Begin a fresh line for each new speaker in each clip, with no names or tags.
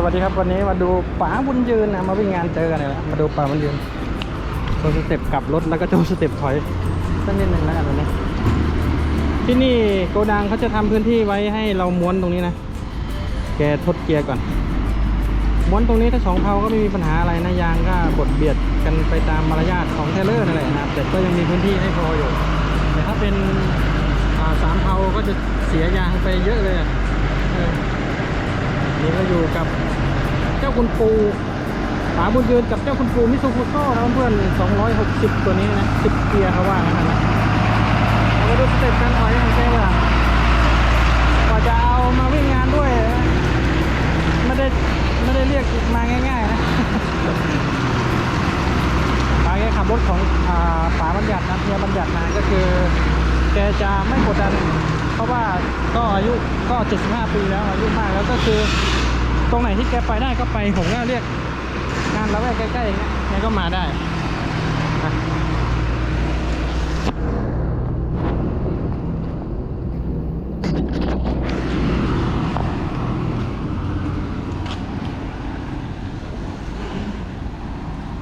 สวัสดีครับวันนี้มาดูป๋าบุญยืนนะมาวิ่งงานเจอกันเลยละมาดูป๋าบุญยืนโชว์สเต็ปกลับรถแล้วก็โชว์สเต็ปถอยสักนิดหนึ่งแล้วกันวันนี้ที่นี่โกดังเขาจะทำพื้นที่ไว้ให้เราม้วนตรงนี้นะแกทดเกียร์ก่อนม้วนตรงนี้ถ้าสองเพลาก็ไม่มีปัญหาอะไรนะยางก็บดเบียดกันไปตามมารยาทของเทเลอร์นั่นแหละนะแต่ก็ยังมีพื้นที่ให้พออยู่ แต่ถ้าเป็นสามเพลาก็จะเสียยางไปเยอะเลยอะ นี่ก็อยู่กับเจ้าคุณปูป๋าบุญยืนกับเจ้าคุณปูมิซูคุโซ่นะเพื่อน260 ตัวนี้นะ10เกียร์เขาว่างั้นนะเราไปดูสเต็ปการถอยของแกว่ากว่าจะเอามาวิ่งงานด้วยไม่ได้ไม่ได้เรียกมาง่าย ๆ นะป๋าแกขับรถของอป๋าบัญญัตินะเฮียบัญญัติมาก็คือ แกจะไม่กดดัน เพราะว่าก็อายุก็ 75 ปีแล้วอายุมากแล้วก็คือตรงไหนที่แกไปได้ก็ไปผมก็เรียกงานละแวกใกล้ๆอย่างเงี้ยแกก็มาได้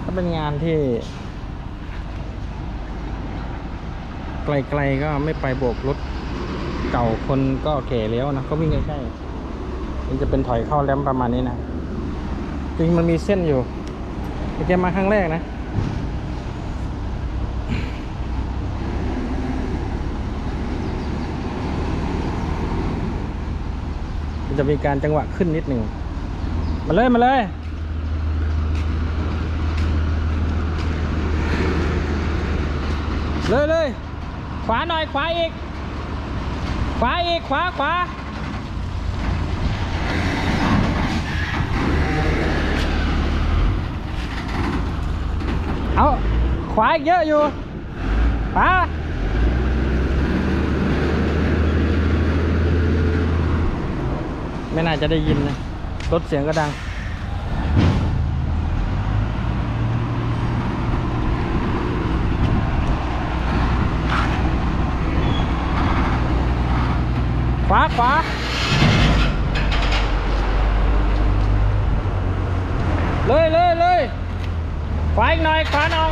ถ้าเป็นงานที่ไกลๆก็ไม่ไปโบกรถ เก่าคนก็แก่แล้วนะก็วิ่งใกล้ๆมันจะเป็นถอยเข้าแรมประมาณนี้นะจริงมันมีเส้นอยู่แต่แกมาครั้งแรกนะมันจะมีการจังหวะขึ้นนิดหนึ่ง มาเลย มาเลย เลยเลยขวาหน่อย ขวาอีก ขวาอีกขวาขวาเอาขวาอีกเยอะอยู่ขวาไม่น่าจะได้ยินนะรถเสียงก็ดัง ขวาขวาเลยเลยเลยขวาอีกหน่อยขวาหน่อย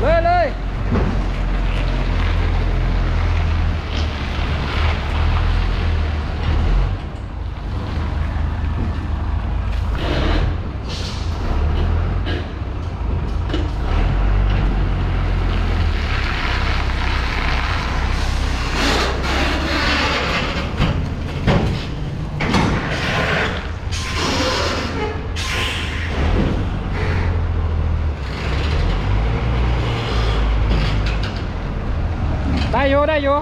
เลยเลย ได้อยู่ได้อยู่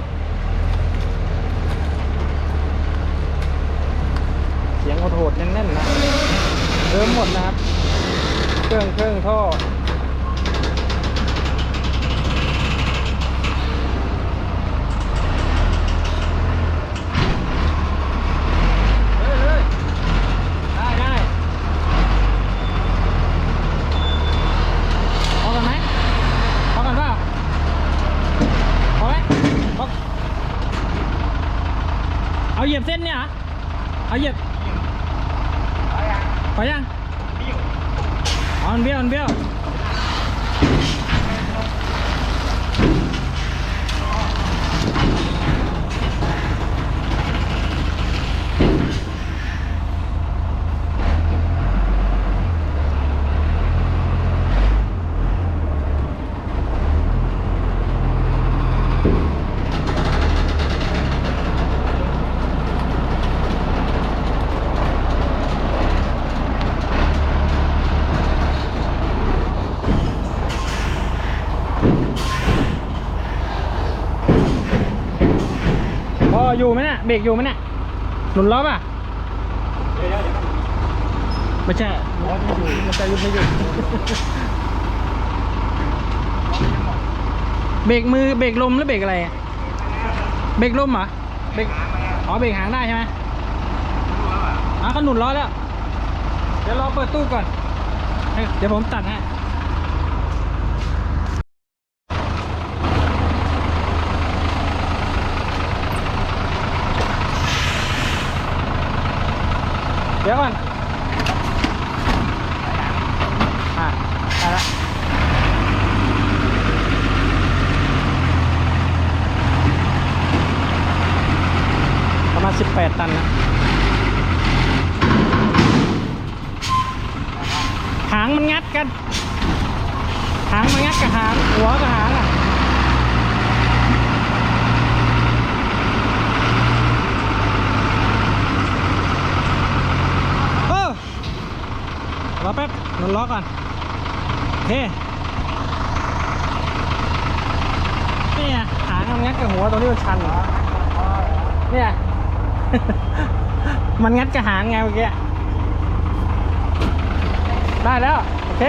เสียงโหดๆแน่นๆนะเริ่มหมดนะครับ เครื่องเครื่องท่อเฮ้ยเฮ้ยได้ได้พอกันไหมพอกันเปล่า พอไหมพอเอาเหยียบเส้นเนี่ยเหรอ เอาเหยียบพอยังอ๋อมันเบี้ยวมันเบี้ยว พออยู่ไหมเนี่ยเบรกอยู่ไหมเนี่ยหนุนล้อป่ะไม่ใช่ล้อไม่อยู่มันจะยุบไม่อยู่เบรกมือเบรกลมหรือเบรกอะไรเบรกลมเหรอเบรกอ๋อเบรกหางได้ใช่ไหมอ๋อเขาหนุนล้อแล้วเดี๋ยวรอเปิดตู้ก่อน เดี๋ยวผมตัดให้ ดี๋ยวก่อนอะได้ละประมาณ 18 ตันนะหางมันงัดกัน หางมันงัดกับหาง หัวกับหางอะ เออร อแป๊บนนล้อก่อนโอเนี่ไงหางมันงัดกับหัวตรงนี้มันชันเหรอเนี่ยมันงัดกับหางไงเมื่อกี้ได้แล้วโอเค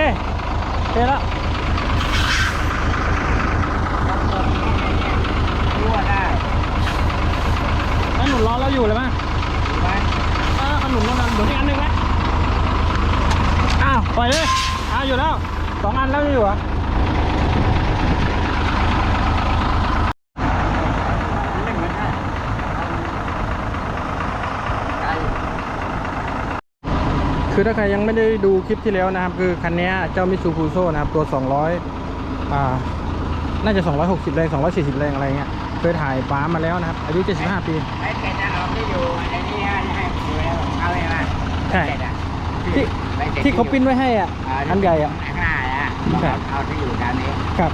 โอเคแล้ว
รั่วได้
แล้วหนุนล้อเราอยู่เลยมั้ย
ไหม
เออขนุนล้อนั้นเดี๋ยวนี้อันหนึ่งไหมาวปล่อยเลยอ้าวอยู่แล้วสองอันแล้วไม่อยู่เหรอ
ไม่เหมือนกันไกล
คือถ้าใครยังไม่ได้ดูคลิปที่แล้วนะครับ คือคันนี้เจ้ามิซูฟูโซนะครับ ตัว 200อ่าน่าจะ 260 แรง 240 แรงอะไรเงี้ย เคยถ่ายฟ้ามาแล้วนะครับ อายุ 75 ปี
ไอ้เกดจะเอาที่อยู่ในนี้ให้ดูแล้วเอาเลยนะ
ใช่
เก ดอะ
ที่
ไอ้กด
ที่เขาปิ้นไว้ให้อะอันใหญ่อะ
ข้างหน้าอะ
ใช่
เอาที่อยู่ด้านนี้
ครับ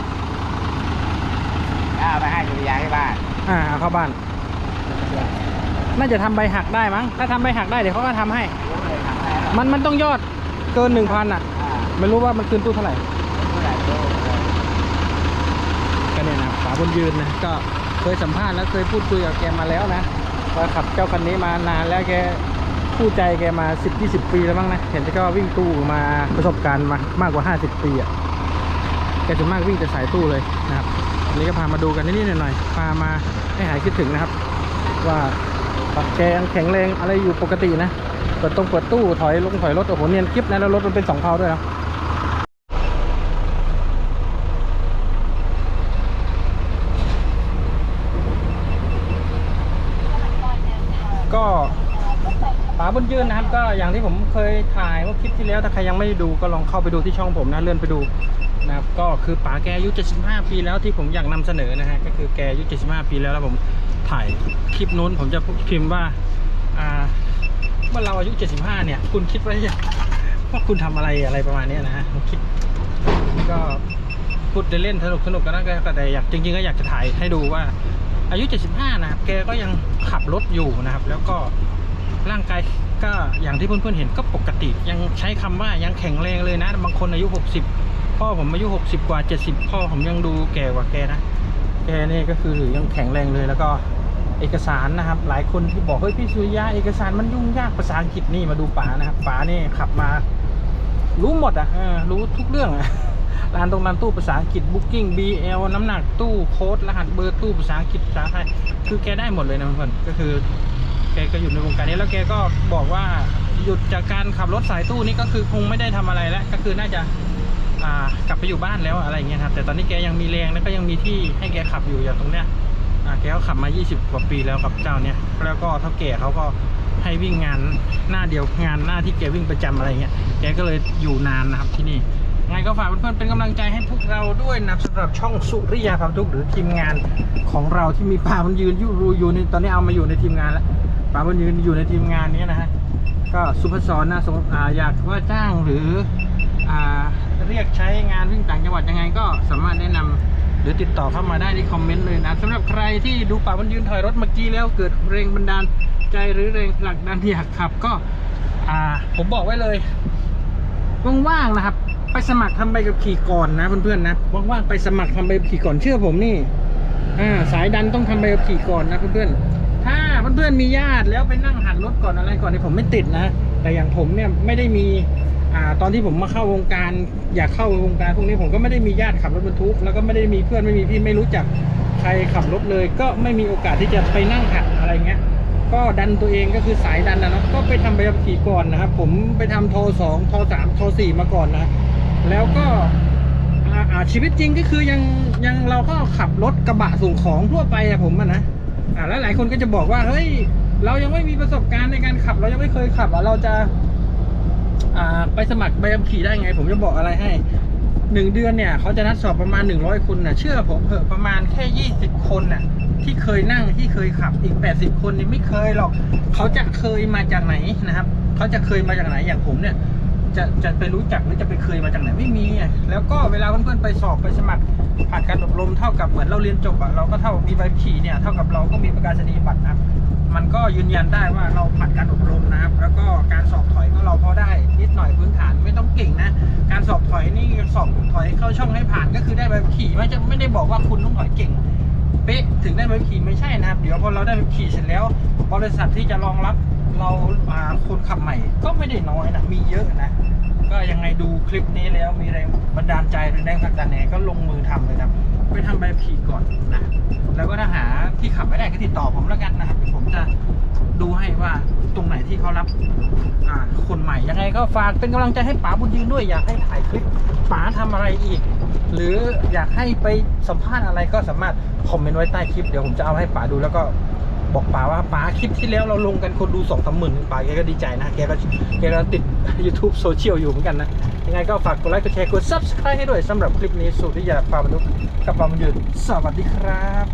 แล้วเอาไปให้ดูยาที่บ้าน
อ่าเอาเข้าบ้าน น่าจะทำใบหักได้มั้ง ถ้าทำใบหักได้เดี๋ยวเขาก็ทำให้
รู้เลยทำได้แล้ว
มันมันต้องยอดเกิน1,000อะ
อ่า
ไม่รู้ว่ามันคืนตู้เท่าไหร่
เท่าไหร่รู้เลย
ก็เนี่ยนะฝาบนยืนนะก็เคยสัมภาษณ์แล้วเคยพูดคุยกับแกมาแล้วนะว่าขับเจ้าคันนี้มานานแล้วแก คู่ใจแกมา 10 20 ปีแล้วมั้งนะ เห็นแกก็วิ่งตู้มาประสบการณ์มามากกว่า 50 ปีอะแกจะมากวิ่งแต่สายตู้เลยนะครับวันนี้ก็พามาดูกันนิดๆหน่อยๆพามาให้หายคิดถึงนะครับ ว่าแกยังแข็งแรงอะไรอยู่ปกตินะเปิดตรงเปิดตู้ถอยลงถอยรถโอ้โหเนียนกิ๊บนะแล้วรถมันเป็นสองเพาด้วยนะ ก็ฝา บนยืนนะครับก็อย่างที่ผมเคยถ่ายเมื่อคลิปที่แล้วถ้าใครยังไม่ดูก็ลองเข้าไปดูที่ช่องผมนะเลื่อนไปดูนะครับก็คือป๋าแกอายุ 75 ปีแล้วที่ผมอยากนำเสนอนะฮะก็คือแกอายุ 75 ปีแล้วแล้วผมถ่ายคลิปนู้นผมจะพิมพ์ว่าอ่าเมื่อเราอายุ 75 เนี่ย คุณคิดไว้ยังว่าคุณทำอะไรอะไรประมาณนี้นะฮะผมคิดก็พูดเล่นสนุกสนุกกันนะก็แต่อยากจริงๆก็อยากจะถ่ายให้ดูว่าอายุ 75 นะครับแกก็ยังขับรถอยู่นะครับ แล้วก็ ร่างกายก็อย่างที่เพื่อนๆเห็นก็ปกติ ยังใช้คำว่ายังแข็งแรงเลยนะ บางคนอายุ 60 พ่อผมอายุ 60 กว่า 70 พ่อผมยังดูแก่กว่าแกนะ แกนี่ก็คือยังแข็งแรงเลยแล้วก็เอกสารนะครับ หลายคนที่บอกเฮ้ยพี่สุริยะเอกสารมันยุ่งยากภาษาอังกฤษนี่มาดูป๋านะครับป๋านี่ขับมา รู้หมดอะรู้ทุกเรื่องอะร้านตรงร้านตู้ภาษาอังกฤษ Booking BL น้ำหนักตู้โค้ดรหัสเบอร์ตู้ภาษาอังกฤษภาษาไทยคือแกได้หมดเลยนะเพื่อนก็คือ แกก็อยู่ในวงการนี้แล้วแกก็บอกว่าหยุดจากการขับรถสายตู้นี่ก็คือคงไม่ได้ทำอะไรแล้วก็คือน่าจะกลับไปอยู่บ้านแล้วอะไรเงี้ยครับแต่ตอนนี้แกยังมีแรงแล้วก็ยังมีที่ให้แกขับอยู่อย่างตรงเนี้ยแกก็ขับมา 20 กว่าปีแล้วกับเจ้าเนี้ยแล้วก็เท่าแก่เขาก็ให้วิ่งงานหน้าเดียวงานหน้าที่แกวิ่งประจำอะไรเงี้ยแกก็เลยอยู่นานนะครับที่นี่ไงก็ฝากเพื่อนๆเป็นกำลังใจให้พวกเราด้วยนะสำหรับช่องสุริยาความทุกหรือทีมงานของเราที่มีป่ามันยืนยู่รูอยู่ในตอนนี้เอามาอยู่ในทีมงานแล้ว ป่ามันยืนอยู่ในทีมงานนี้นะฮะก็สุภศรนะสงออยากว่าจ้างหรืออเรียกใช้งานวิ่งต่างจังหวัดยังไงก็สามารถแนะนำหรือติดต่อเข้ามาได้ที่คอมเมนต์เลยนะสำหรับใครที่ดูป่ามันยืนถอยรถเมื่อกี้แล้วเกิดแรงบันดาลใจหรือแรงผลักดันที่อยากขับก็อ่าผมบอกไว้เลยว่างๆนะครับ ไปสมัครทำใบขับขี่ก่อนนะเพื่อนๆนะว่างๆไปสมัครทำใบขับขี่ก่อนเชื่อผมนี่อ่าสายดันต้องทำใบขับขี่ก่อนนะเพื่อนๆ เพื่อนๆมีญาติแล้วไปนั่งหัดรถก่อนอะไรก่อนนี่ผมไม่ติดนะ แต่อย่างผมเนี่ยไม่ได้มีอ่าตอนที่ผมมาเข้าวงการ อยากเข้าวงการพวกนี้ผมก็ไม่ได้มีญาติขับรถบรรทุกแล้วก็ไม่ได้มีเพื่อนไม่มีพี่ไม่รู้จักใครขับรถเลย ก็ไม่มีโอกาสที่จะไปนั่งหัดอะไรเงี้ยก็ดันตัวเองก็คือสายดันนะเนาะก็ไปทำใบขับขี่ก่อนนะครับผมไปทำโทสองโทสามโทสี่มาก่อนนะ แล้วก็อาชีวิตจริงก็คือยังยังเราก็ขับรถกระบะส่งของทั่วไปอะผมอะนะ อ่าแล้วหลายคนก็จะบอกว่าเฮ้ย เรายังไม่มีประสบการณ์ในการขับ เรายังไม่เคยขับอะเราจะ อ่า ไปสมัครใบขับขี่ได้ไง ผมจะบอกอะไรให้หนึ่งเดือนเนี่ยเขาจะนัดสอบประมาณหนึ่งร้อยคนน่ะ เชื่อผมเถอะประมาณแค่ยี่สิบคนน่ะ ที่เคยนั่งที่เคยขับอีกแปดสิบคนนี่ไม่เคยหรอก เขาจะเคยมาจากไหนนะครับ เขาจะเคยมาจากไหนอย่างผมเนี่ย จะจะไปรู้จักหรือจะไปเคยมาจากไหนไม่มี แล้วก็เวลาเพื่อนๆไปสอบไปสมัคร ผ่านการอบรมเท่ากับเหมือนเราเรียนจบอะเราก็เท่ามีใบขี่เนี่ยเท่ากับเราก็มีประกาศนียบัตรนะมันก็ยืนยันได้ว่าเราผ่านการอบรมนะครับ แล้วก็การสอบถอยก็เราพอได้นิดหน่อยพื้นฐานไม่ต้องเก่งนะ การสอบถอยนี่สอบถอยเข้าช่องให้ผ่านก็คือได้ใบขี่ไม่จะไม่ได้บอกว่าคุณต้องถอยเก่งเป๊ะถึงได้ใบขี่ไม่ใช่นะครับ เดี๋ยวพอเราได้ใบขี่เสร็จแล้ว บริษัทที่จะรองรับ เราอ่าคนขับใหม่ก็ไม่ได้น้อยนะ มีเยอะนะ ก็ยังไงดูคลิปนี้แล้วมีแรงบันดาลใจหรือแรงผลักดันแหนก็ลงมือทำเลยครับ ไปทำใบขี่ก่อนนะ แล้วก็ถ้าหาที่ขับไม่ได้ก็ติดต่อผมแล้วกันนะครับ ผมจะดูให้ว่าตรงไหนที่เขารับคนใหม่ยังไงก็ฝากเป็นกำลังใจให้ป๋าบุญยืนด้วยอยากให้ถ่ายคลิปป๋าทำอะไรอีก หรืออยากให้ไปสัมภาษณ์อะไรก็สามารถคอมเมนต์ไว้ใต้คลิปเดี๋ยวผมจะเอาให้ป๋าดูแล้วก็ บอกป๋าว่าป๋าคลิปที่แล้วเราลงกันคนดูสองสามหมื่นป๋าแกก็ดีใจนะแกก็แกก็ติด YouTube โซเชียลอยู่เหมือนกันนะ ยังไงก็ฝากกดไลค์กดแชร์กด Subscribe ให้ด้วยสำหรับคลิปนี้สุริยาปาบรรลุกับปาบรรยืนสวัสดีครับ